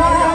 บ่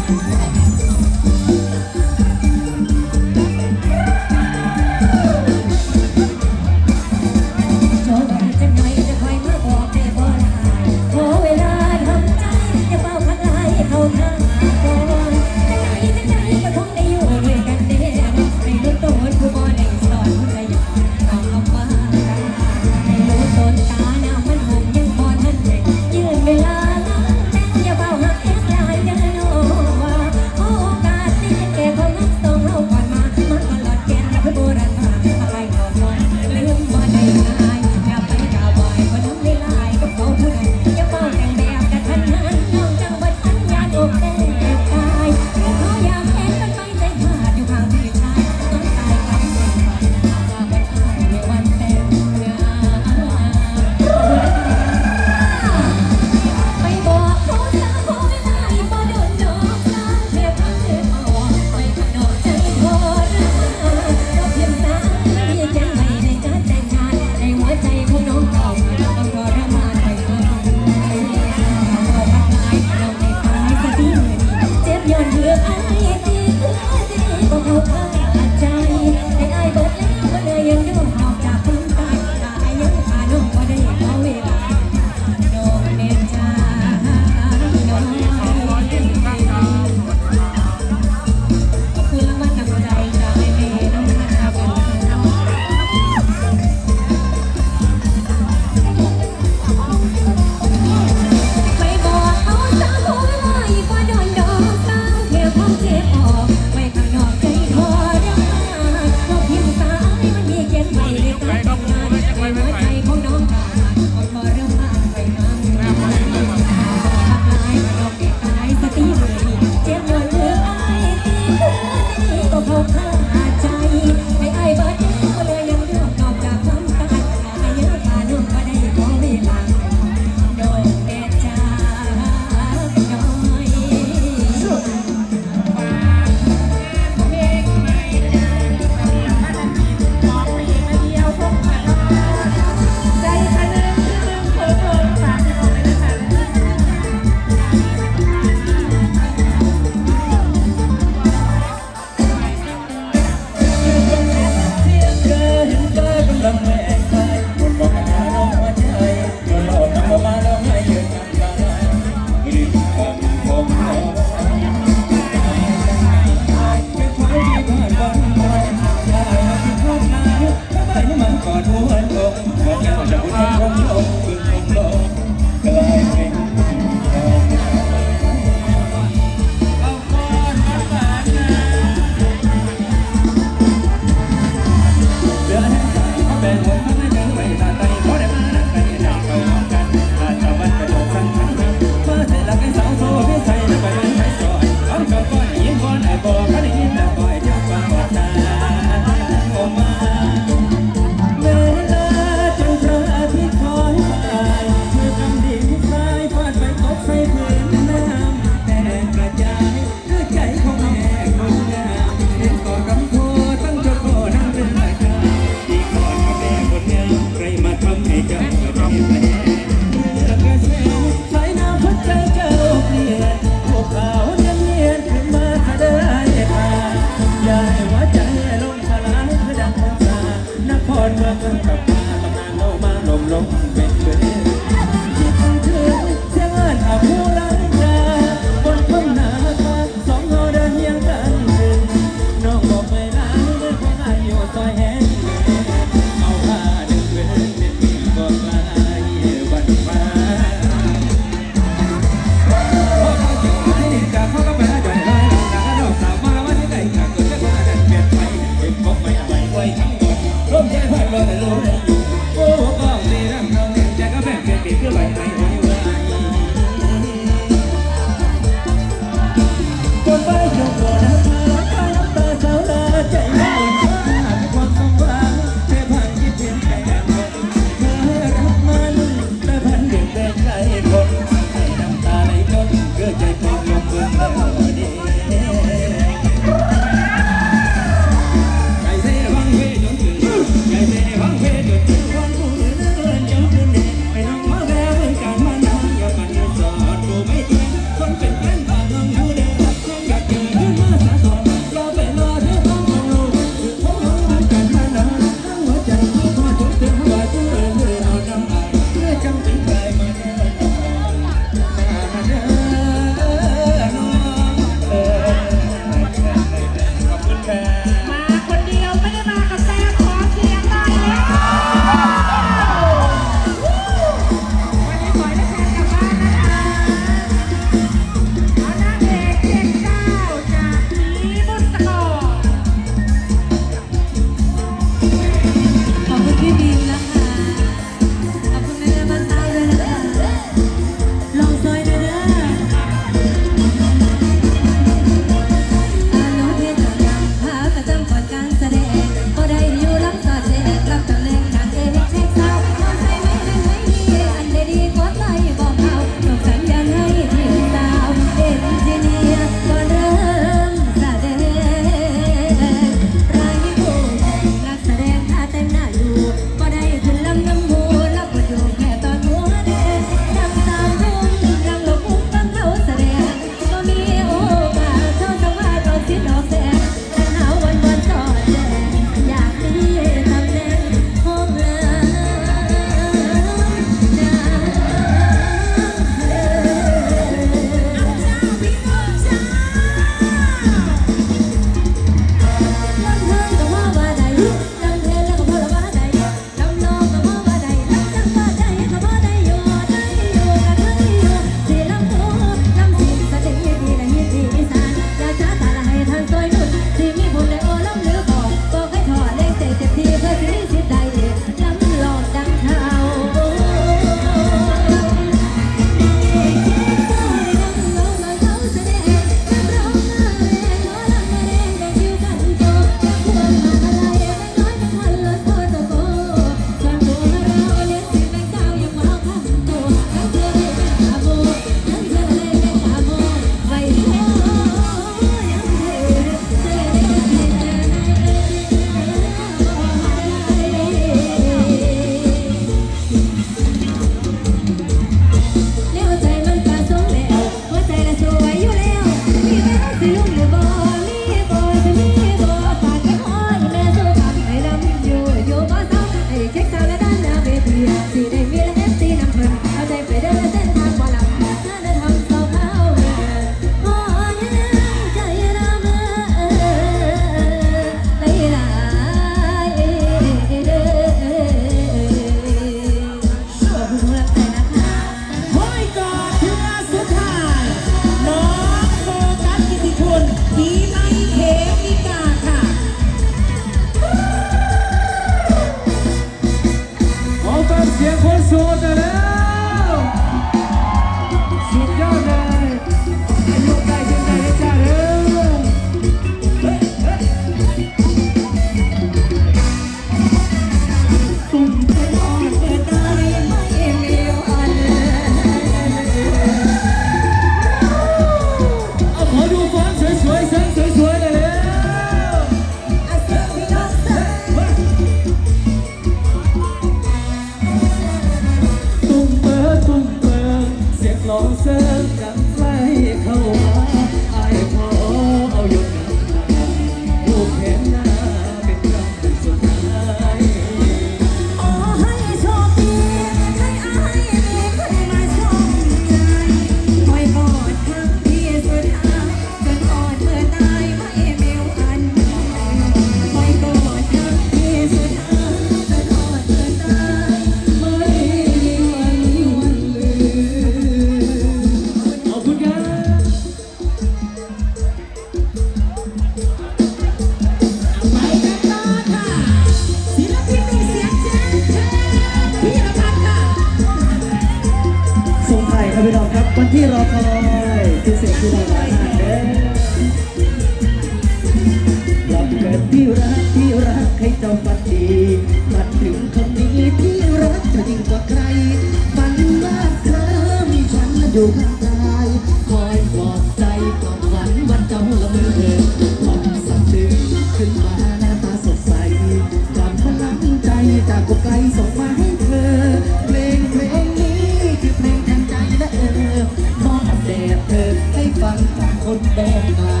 คนแดนไกลคิ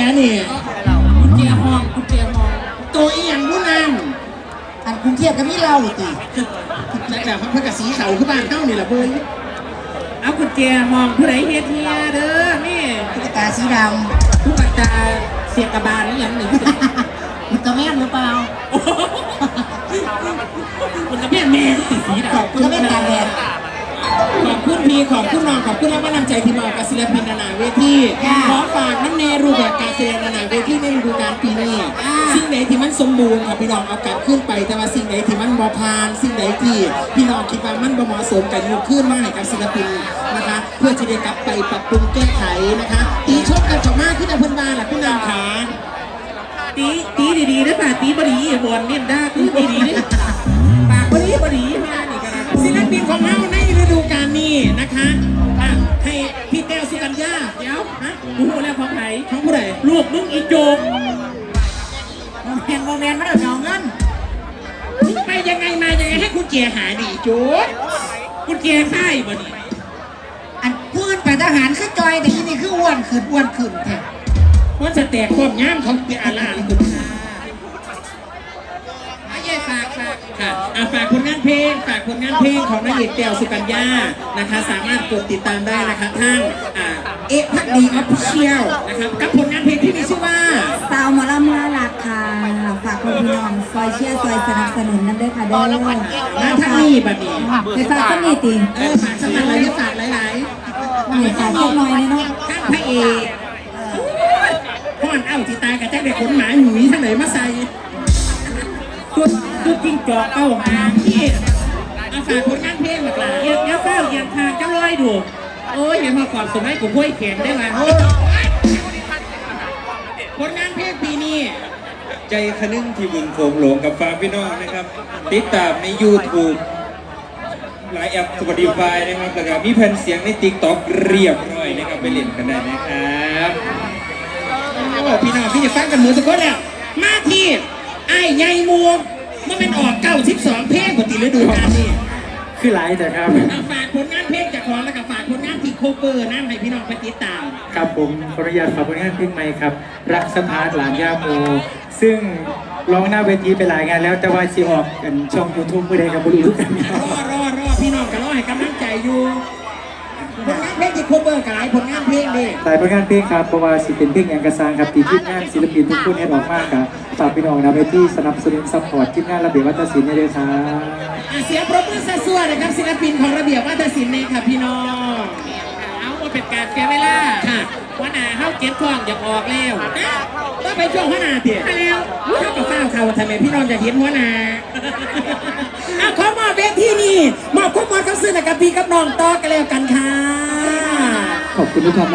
ยเนี่ยกุญแจห้องกุญแจห้องตัวอีหยังผู้นั้นอันกรุงเทพก็มีเราติแต่แบบพระกสีเขาคือบ้านเฮานี่ล่ะเบิ่งเอากุญแจมองผู้ใดเฮ็ดเฮียเด้อนี่ตุ๊กตาสีดทุกอัตราเสียกระบาลนี่ยังหนึ่งำมันก็แม่นหรือเปล่ามันจะเป็นแม่สีสีขอบดำคุณก็แม่นตาแดด ขอบคุณพี่ขอบคุณน้องขอบคุณและกำลังใจที่มากับศิลปินนานาเวทีค่ะขอฝากน้ำเนรูแบบการแสดงนานาเวทีในฤดูกาลปีนี้อ่าสิ่งไหนที่มันสมบูรณ์ค่ะพี่น้องเอากลับขึ้นไป แต่ว่าสิ่งไหนที่มันบ่พาน สิ่งไหนที่พี่น้องคิดว่ามันบ่เหมาะสมกับยุคขึ้นมาให้กับศิลปินนะคะ เพื่อจะได้กลับไปปรับปรุงแก้ไขนะคะ ตีชกกันออกมาขึ้นในเพิ่นบานหลักพี่นางขาตีตีดีๆนะป่ะตีบดีบอลเนี่ยได้คื ยังไงให้คุณเจียหายดีโจกคุณเจียค่ายบ่นี่อันพูดไปทหารคือจอยแต่ที่นี่คืออ้วนขึ้นอ้วนขึ้นแท้มันจะแตกความย่ามเขาเป็นอาลามคุณค่ะอาเย่ฝากฝากค่ะอะฝากผลงานเพลง ฝากผลงานเพลงของนางเอกแต้วสุกัญญานะคะ สามารถกดติดตามได้นะคะทางอ่าเอะพักดีออฟฟิเชียลนะครับกับผลงานเพลงที่มีชื่อว่า สาวหมอลำลาลักค่ะฝากคนพี่น้องซอยเชียร์ซอยสนับสนุนนั่นด้วยค่ะเด้อมาทางนี้บัดนี้ไปฝากคนนี้ติเออฝากสมัครหลายฝากหลายไปฝากเล็กน้อยเนาะๆข้างพระเอกพ่อนเอ้าที่ตายกับแจ๊คได้ขนหมาหนุ่ยทางไหนมาใส่ตัวตัวจริงจอกเก้าหางที่อะฝากผลงานเพลงหลากหลายเอียงเอียงเฝ้าเอียงทางเจ้าร้อยดูโอ้ยเห็นมาก่อนสมัยกูห้วยแข็งได้ไหมผลงานเพลงปีนี้ ใจคะนึงที่บึงโขงหลงกับฝากพี่น้องนะครับ ติดตามใน YouTube หลายแอป Spotify นะครับแล้วก็มีแผ่นเสียงใน TikTok เรียบร้อยนะครับไปเล่นกันได้นะครับโอ้พี่น้องพี่จะฟังกันเหมือนทุกคนแล้ว มาที่ไอ้ใหญ่มัวมันเป็นออกเก้าสิบสองเพลงปกติฤดูกาลนี่คือหลายแต่ครับเอาฝากผลงานเพลงจากของแล้วก็ฝากผลงานที่โคเวอร์นะให้พี่น้องไปติดตาม ครับผมขออนุญาตฝากผลงานเพลงใหม่ครับ รักสถานหลานย่าโม ซึ่งร้องหน้าเวทีไปหลายงานแล้วแต่ว่าซีออกกันช่องยูทูบเมื่อใดกับบรู้กันครรับอรอรอพี่น้องกันรอให้กำลังใจอยู่ผลงานเพลงที่โคเวอร์กับหลายผลงานเพลงดิหลายผลงานเพลงครับเพราะว่าสิเป็นเพลงอย่างกระซางครับตีทีมงานศิลปินทุกคนให้ออกมากครับฝากพี่น้องนะเวทีสนับสนุนซัพพอร์ตทีมงานระเบียบวัฒนศิลป์ให้ด้วยครับอะเสียงปรบมือสัวๆนะครับศิลปินของระเบียบวัฒนศิลป์เลยค่ะพี่น้องเอาว่าเป็นการเสียเวลาค่ะ ว่าหนาเข้าเก็บท้องอยากออกแล้วนะต้องไปช่วงหัวหน้าเตี๋ยมาแล้วถ้ากับเฝ้าเขาทำไมพี่น้องจะเห็นหัวหน้าอะขอมอบเวทีนี่มอบข้อมูลเขาซื้อกับพี่กับน้องต่อกันแล้วกันค่ะ ขอบคุณทุกท่าน